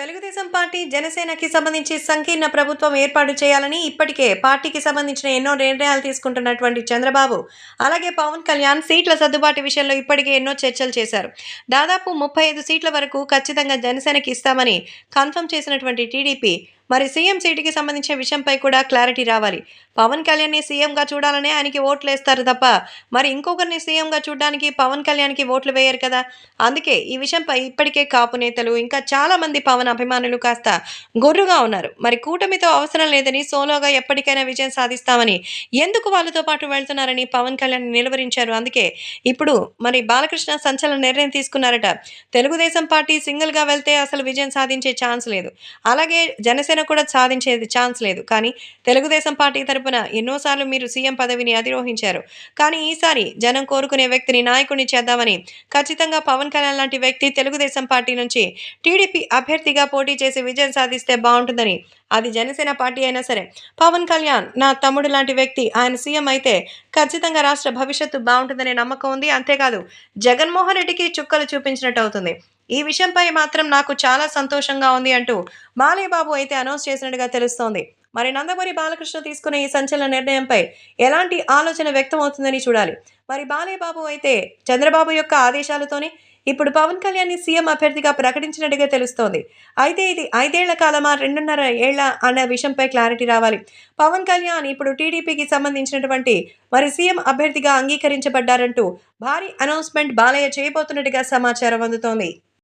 Telugu Desam party జనసేనకి సంబంధించి సంకీర్ణ ప్రభుత్వం ఏర్పాటు చేయాలని ఇప్పటికే పార్టీకి సంబంధించిన ఎన్నో నిర్ణయాలు తీసుకుంటున్నటువంటి చంద్రబాబు అలాగే పవన్ కళ్యాణ్ సీట్ల సర్దుబాటు విషయంలో ఇప్పటికే ఎన్నో చర్చలు చేశారు. దాదాపు ముప్పై ఐదు సీట్ల వరకు ఖచ్చితంగా జనసేనకి ఇస్తామని కన్ఫర్మ్ చేసినటువంటి టీడీపీ మరి సీఎం సీటుకి సంబంధించిన విషయంపై కూడా క్లారిటీ రావాలి. పవన్ కళ్యాణ్ని సీఎంగా చూడాలనే ఆయనకి ఓట్లు వేస్తారు తప్ప మరి ఇంకొకరిని సీఎంగా చూడడానికి పవన్ కళ్యాణ్కి ఓట్లు వేయరు కదా? అందుకే ఈ విషయంపై ఇప్పటికే కాపు నేతలు ఇంకా చాలా మంది పవన్ అభిమానులు కాస్త గొర్రుగా ఉన్నారు. మరి కూటమితో అవసరం లేదని సోలోగా ఎప్పటికైనా విజయం సాధిస్తామని ఎందుకు వాళ్ళతో పాటు వెళ్తున్నారని పవన్ కళ్యాణ్ నిలువరించారు. అందుకే ఇప్పుడు మరి బాలకృష్ణ సంచలన నిర్ణయం తీసుకున్నారట. తెలుగుదేశం పార్టీ సింగిల్గా వెళ్తే అసలు విజయం సాధించే ఛాన్స్ లేదు. అలాగే జనసేన కూడా సాధించేది ఛాన్స్ లేదు. కానీ తెలుగుదేశం పార్టీ తరపున ఎన్నోసార్లు మీరు సీఎం పదవిని అధిరోహించారు. కానీ ఈసారి జనం కోరుకునే వ్యక్తిని నాయకుడిని చేద్దామని ఖచ్చితంగా పవన్ కళ్యాణ్ లాంటి వ్యక్తి తెలుగుదేశం పార్టీ నుంచి టీడీపీ అభ్యర్థిగా పోటీ చేసి విజయం సాధిస్తే బాగుంటుందని అది జనసేన పార్టీ అయినా సరే. పవన్ కళ్యాణ్ నా తమ్ముడు లాంటి వ్యక్తి ఆయన సీఎం అయితే ఖచ్చితంగా రాష్ట్ర భవిష్యత్తు బాగుంటుందనే నమ్మకం ఉంది. అంతేకాదు జగన్మోహన్ రెడ్డికి చుక్కలు చూపించినట్టు అవుతుంది. ఈ విషయంపై మాత్రం నాకు చాలా సంతోషంగా ఉంది అంటూ బాలయ్యబాబు అయితే అనౌన్స్ చేసినట్టుగా తెలుస్తోంది. మరి నందమూరి బాలకృష్ణ తీసుకున్న ఈ సంచలన నిర్ణయంపై ఎలాంటి ఆలోచన వ్యక్తమవుతుందని చూడాలి. మరి బాలయ్యబాబు అయితే చంద్రబాబు యొక్క ఆదేశాలతోనే ఇప్పుడు పవన్ కళ్యాణ్ని సీఎం అభ్యర్థిగా ప్రకటించినట్టుగా తెలుస్తోంది. అయితే ఇది ఐదేళ్ళ కాలమా రెండున్నర ఏళ్ళ అన్న విషయంపై క్లారిటీ రావాలి. పవన్ కళ్యాణ్ ఇప్పుడు టీడీపీకి సంబంధించినటువంటి మరి సీఎం అభ్యర్థిగా అంగీకరించబడ్డారంటూ భారీ అనౌన్స్మెంట్ బాలయ్య చేయబోతున్నట్టుగా సమాచారం అందుతోంది.